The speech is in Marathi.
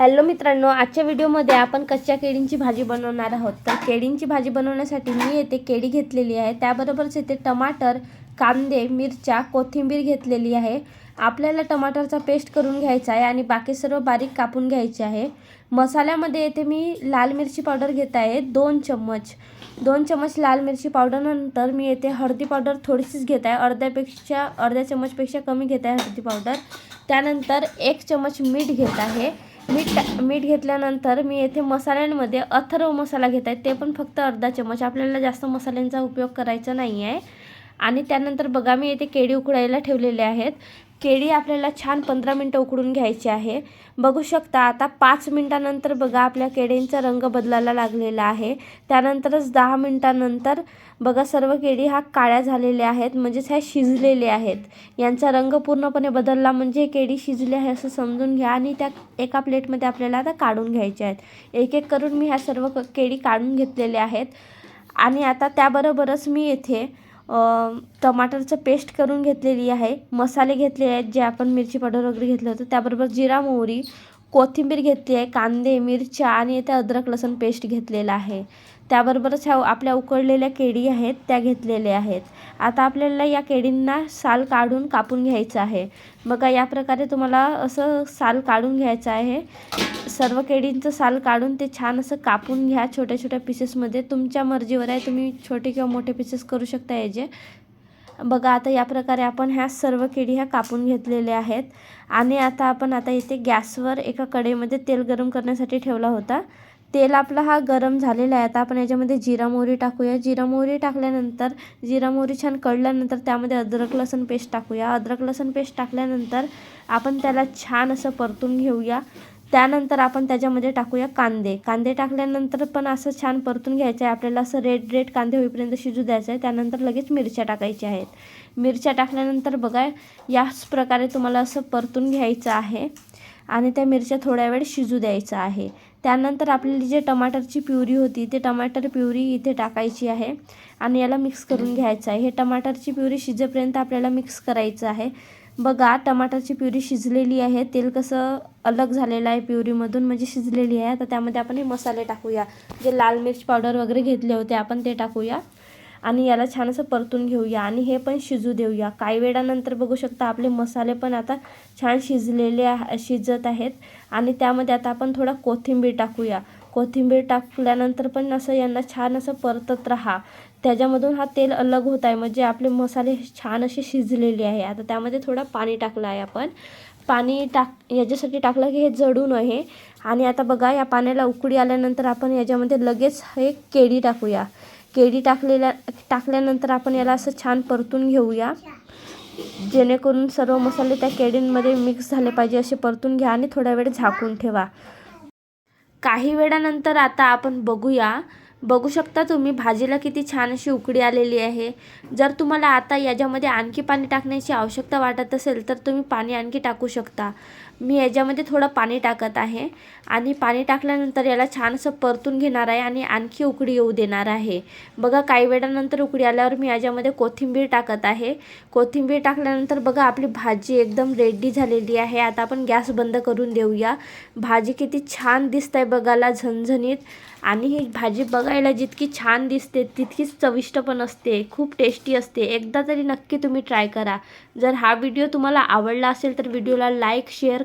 हॅलो मित्रांनो आजच्या व्हिडिओमध्ये आपण कच्च्या केळींची भाजी बनवणार आहोत. तर केळींची भाजी बनवण्यासाठी मी येथे केळी घेतलेली आहे. त्याबरोबरच येथे टमाटर कांदे मिरच्या कोथिंबीर घेतलेली आहे. आपल्याला टमाटरचा पेस्ट करून घ्यायचा आहे आणि बाकी सर्व बारीक कापून घ्यायचे आहे. मसाल्यामध्ये येथे मी लाल मिरची पावडर घेत आहे दोन चम्मच. दोन चम्मच लाल मिरची पावडरनंतर मी येथे हळदी पावडर थोडीशीच घेत आहे. अर्ध्यापेक्षा अर्ध्या चम्मचपेक्षा कमी घेत आहे हळदी पावडर. त्यानंतर एक चम्मच मीठ घेत आहे. मीठ मीठ घेतल्यानंतर मी येथे मसाल्यांमध्ये अथर्व मसाला घेत आहे. ते पण फक्त अर्धा चमच आपल्याला जास्त मसाल्यांचा उपयोग करायचा नाही आहे आणि त्यानंतर बघा मी येथे केळी उकडायला ठेवलेले आहेत. केळी आपल्याला छान पंधरा मिनटं उकडून घ्यायची आहे. बघू शकता आता पाच मिनटानंतर बघा आपल्या केळींचा रंग बदलायला लागलेला आहे. त्यानंतरच दहा मिनटानंतर बघा सर्व केळी हा काळ्या झालेल्या आहेत म्हणजेच ह्या शिजलेले आहेत. यांचा रंग पूर्णपणे बदलला म्हणजे केळी शिजले आहे असं समजून घ्या आणि त्या एका प्लेटमध्ये आपल्याला आता काढून घ्यायच्या आहेत. एक एक करून मी ह्या सर्व क- केळी काढून घेतलेल्या आहेत. आणि आता त्याबरोबरच मी येथे टमाटरचं पेस्ट करून घेतलेली आहे. मसाले घेतले आहेत जे आपण मिरची पावडर वगैरे घेतलं होतं. त्याबरोबर जिरा मोहरी कोथिंबीर घेतली आहे कांदे मिरच्या आणि इथे अद्रक लसूण पेस्ट घेतलेला आहे. त्याबरोबरच ह्या आपल्या उकडलेल्या केळी आहेत त्या घेतलेल्या आहेत. आता आपल्याला या केळींना साल काढून कापून घ्यायचं आहे. बघा या प्रकारे तुम्हाला असं साल काढून घ्यायचं आहे. सर्व केळींचं साल काढून ते छान असं कापून घ्या छोट्या छोट्या पीसेसमध्ये तुमच्या मर्जीवर आहे तुम्ही छोटे किंवा मोठे पीसेस करू शकता याचे. बघा आता या प्रकारे आपण ह्या सर्व केळी ह्या कापून घेतलेल्या आहेत. आणि आता आपण आता इथे गॅसवर एका कडेमध्ये तेल गरम करण्यासाठी ठेवला होता. तेल आपला हा गरम झालेला आहे. आता आपण याच्यामध्ये जिरा मोहरी टाकूया. जिरा मोहरी टाकल्यानंतर जिरा मोहरी छान कळल्यानंतर त्यामध्ये अद्रक लसूण पेस्ट टाकूया. अद्रक लसूण पेस्ट टाकल्यानंतर आपण त्याला छान असं परतून घेऊया. त्यानंतर आपण त्याच्यामध्ये टाकूया कांदे. कांदे टाकल्यानंतर पण असं छान परतून घ्यायचं आहे. आपल्याला असं रेड रेड कांदे होईपर्यंत शिजू द्यायचं आहे. त्यानंतर लगेच मिरच्या टाकायच्या आहेत. मिरच्या टाकल्यानंतर बघा याच प्रकारे तुम्हाला असं परतून घ्यायचं आहे. आणि त्या मिरच्या थोड्या वेळ शिजू द्यायचं आहे. त्यानंतर आपल्याला जी टमाटरची प्युरी होती ते टमाटर प्युरी इथे टाकायची आहे आणि याला मिक्स करून घ्यायचं आहे. हे टमाटरची प्युरी शिजेपर्यंत आपल्याला मिक्स करायचं आहे. बघा टमाटरची प्युरी शिजलेली आहे. तेल कसं अलग झालेलं आहे प्युरीमधून म्हणजे शिजलेली आहे. तर त्यामध्ये आपण हे मसाले टाकूया. जे लाल मिर्च पावडर वगैरे घेतले होते आपण ते टाकूया. आणि याला छान असं परतून घेऊया आणि हे पण शिजू देऊया. काही वेळानंतर बघू शकता आपले मसाले पण आता छान शिजलेले शिजत आहेत. आणि त्यामध्ये आता आपण थोडा कोथिंबीर टाकूया. कोथिंबीर टाकल्यानंतर पण असं यांना छान असं परतत राहा. त्याच्यामधून हा तेल अलग होत आहे म्हणजे आपले मसाले छान असे शिजलेले आहे. आता त्यामध्ये थोडं पाणी टाकलं आहे आपण. पाणी टाक याच्यासाठी टाकलं की हे जडू नये. आणि आता बघा या पाण्याला उकडी आल्यानंतर आपण याच्यामध्ये लगेच हे केळी टाकूया. केळी टाकलेल्या टाकल्यानंतर आपण याला असं छान परतून घेऊया. जेणेकरून सर्व मसाले त्या केळींमध्ये मिक्स झाले पाहिजे असे परतून घ्या आणि थोडा वेळ झाकून ठेवा. काही वेळानंतर आता आपण बघूया. बघू शकता तुम्ही भाजीला किती छान अशी उकडी आलेली आहे. जर तुम्हाला आता याच्यामध्ये आणखी पाणी टाकण्याची आवश्यकता वाटत असेल तर तुम्ही पाणी आणखी टाकू शकता. मी याच्यामध्ये थोडं पाणी टाकत आहे. आणि पाणी टाकल्यानंतर याला छान असं परतून घेणार आहे आणि आणखी उकडी येऊ देणार आहे. बघा काही वेळानंतर उकडी आल्यावर मी याच्यामध्ये कोथिंबीर टाकत आहे. कोथिंबीर टाकल्यानंतर बघा आपली भाजी एकदम रेडी झालेली आहे. आता आपण गॅस बंद करून देऊया. भाजी किती छान दिसत आहे बघायला झणझणीत. आणि ही भाजी बघायला जितकी छान दिसते तितकीच चविष्ट पण असते. खूप टेस्टी असते. एकदा तरी नक्की तुम्ही ट्राय करा. जर हा व्हिडिओ तुम्हाला आवडला असेल तर व्हिडिओला लाईक शेअर